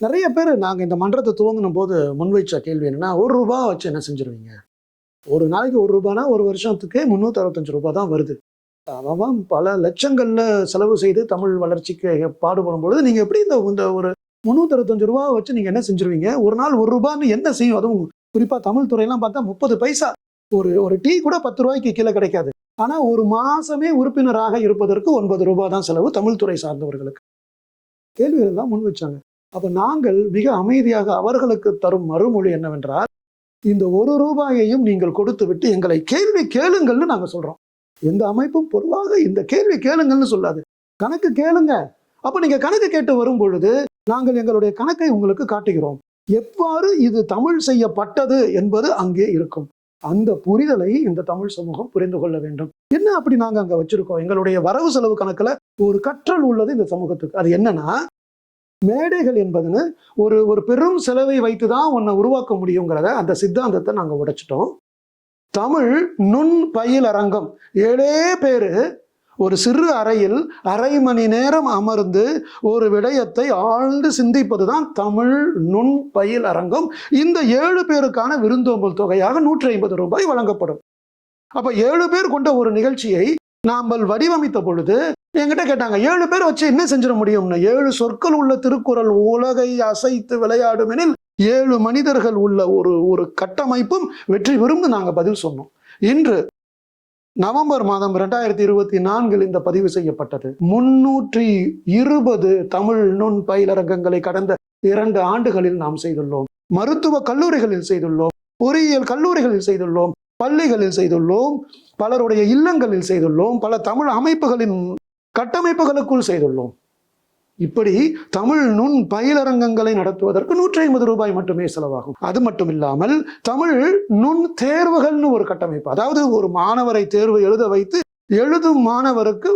நிறைய பேர் நாங்கள் இந்த மன்றத்தை துவங்கின போது முன்வைச்ச கேள்வி என்னன்னா ஒரு ரூபா வச்சு என்ன செஞ்சிருவீங்க? ஒரு நாளைக்கு ஒரு ரூபானா ஒரு வருஷத்துக்கு முந்நூற்றி அறுபத்தஞ்சு ரூபா தான் வருது. அவன் பல லட்சங்களில் செலவு செய்து தமிழ் வளர்ச்சிக்கு பாடுபடும் பொழுது நீங்கள் எப்படி இந்த இந்த ஒரு முந்நூற்றி அறுபத்தஞ்சு ரூபா வச்சு நீங்கள் என்ன செஞ்சுருவீங்க? ஒரு நாள் ஒரு ரூபான்னு என்ன செய்யும்? அதுவும் குறிப்பாக தமிழ் துறையெல்லாம் பார்த்தா முப்பது பைசா. ஒரு ஒரு டீ கூட பத்து ரூபாய்க்கு கீழே கிடைக்காது. ஆனால் ஒரு மாதமே உறுப்பினராக இருப்பதற்கு ஒன்பது ரூபாய் தான் செலவு தமிழ் துறை சார்ந்தவர்களுக்கு. கேள்விகள் தான் முன் வச்சாங்க. அப்போ நாங்கள் மிக அமைதியாக அவர்களுக்கு தரும் மறுமொழி என்னவென்றால் இந்த ஒரு ரூபாயையும் நீங்கள் கொடுத்து விட்டு எங்களை கேள்வி கேளுங்கள்னு நாங்கள் சொல்கிறோம் எந்த அமைப்பும் பொதுவாக இந்த கேள்வி கேளுங்கள்னு சொல்லாது. கணக்கு கேளுங்க. அப்போ நீங்கள் கணக்கு கேட்டு வரும் பொழுது நாங்கள் எங்களுடைய கணக்கை உங்களுக்கு காட்டுகிறோம். எவ்வாறு இது தமிழ் செய்யப்பட்டது என்பது அங்கே இருக்கும். அந்த புரிதலை இந்த தமிழ் சமூகம் புரிந்து கொள்ள வேண்டும். என்ன அப்படி நாங்கள் அங்கே வச்சிருக்கோம்? எங்களுடைய வரவு செலவு கணக்கில் ஒரு கற்றல் உள்ளது இந்த சமூகத்துக்கு. அது என்னன்னா மேடைகள் என்பதுன்னு ஒரு ஒரு பெரும் செலவை வைத்து தான் உன்னை உருவாக்க முடியுங்கிறத அந்த சித்தாந்தத்தை நாங்கள் உடைச்சிட்டோம். தமிழ் நுண் பயில் அரங்கம் ஏழே பேரு ஒரு சிறு அறையில் அரை மணி நேரம் அமர்ந்து ஒரு விடயத்தை ஆழ்ந்து சிந்திப்பது தான் தமிழ் நுண் பயில் அரங்கம் இந்த ஏழு பேருக்கான விருந்தோம்பல் தொகையாக நூற்றி ஐம்பது ரூபாய் வழங்கப்படும். அப்ப ஏழு பேர் கொண்ட ஒரு நிகழ்ச்சியை நாம் வடிவமைத்த பொழுது என்கிட்ட கேட்டாங்க ஏழு பேர் வச்சு என்ன செஞ்சிட முடியும்னு? ஏழு சொற்கள் உள்ள திருக்குறள் உலகை அசைத்து விளையாடும் எனில் ஏழு மனிதர்கள் உள்ள ஒரு ஒரு கட்டமைப்பும் வெற்றி பெறும்னு நாங்க பதில் சொன்னோம். இன்று நவம்பர் மாதம் ரெண்டாயிரத்தி இருபத்தி நான்கில் இந்த பதிவு செய்யப்பட்டது. முன்னூற்றி இருபது தமிழ் நுண் பயிலரங்கங்களை கடந்த இரண்டு ஆண்டுகளில் நாம் செய்துள்ளோம். மருத்துவ கல்லூரிகளில் செய்துள்ளோம். பொறியியல் கல்லூரிகளில் செய்துள்ளோம். பள்ளிகளில் செய்துள்ளோம். பலருடைய இல்லங்களில் செய்துள்ளோம். பல தமிழ் அமைப்புகளின் கட்டமைப்புகளுக்குள் செய்துள்ளோம். இப்படி தமிழ் நுண் பயிலரங்கங்களை நடத்துவதற்கு நூற்றி ஐம்பது ரூபாய் மட்டுமே செலவாகும். அது மட்டும் இல்லாமல் தமிழ் நுண் தேர்வுகள்னு ஒரு கட்டமைப்பு அதாவது ஒரு மாணவரை தேர்வு எழுத வைத்து எழுதும் மாணவருக்கு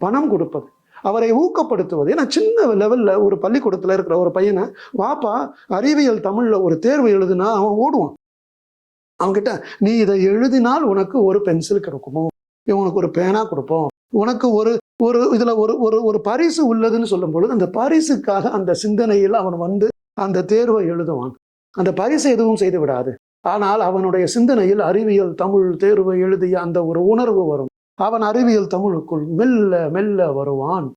பணம் கொடுப்பது அவரை ஊக்கப்படுத்துவது. ஏன்னா சின்ன லெவல்ல ஒரு பள்ளிக்கூடத்தில் இருக்கிற ஒரு பையனை வாப்பா அறிவியல் தமிழ்ல ஒரு தேர்வு எழுதுனா அவன் ஓடுவான். அவன்கிட்ட நீ இதை எழுதினால் உனக்கு ஒரு பென்சில் கிடைக்குமோ? உனக்கு ஒரு பேனா கொடுப்போம். உனக்கு ஒரு ஒரு இதுல ஒரு ஒரு ஒரு பரிசு உள்ளதுன்னு சொல்லும் பொழுது அந்த பரிசுக்காக அந்த சிந்தனையில் அவன் வந்து அந்த தேர்வை எழுதுவான். அந்த பரிசு எதுவும் செய்து விடாது. ஆனால் அவனுடைய சிந்தனையில் அறிவியல் தமிழ் தேர்வை எழுதிய அந்த ஒரு உணர்வு வரும். அவன் அறிவியல் தமிழுக்குள் மெல்ல மெல்ல வருவான்.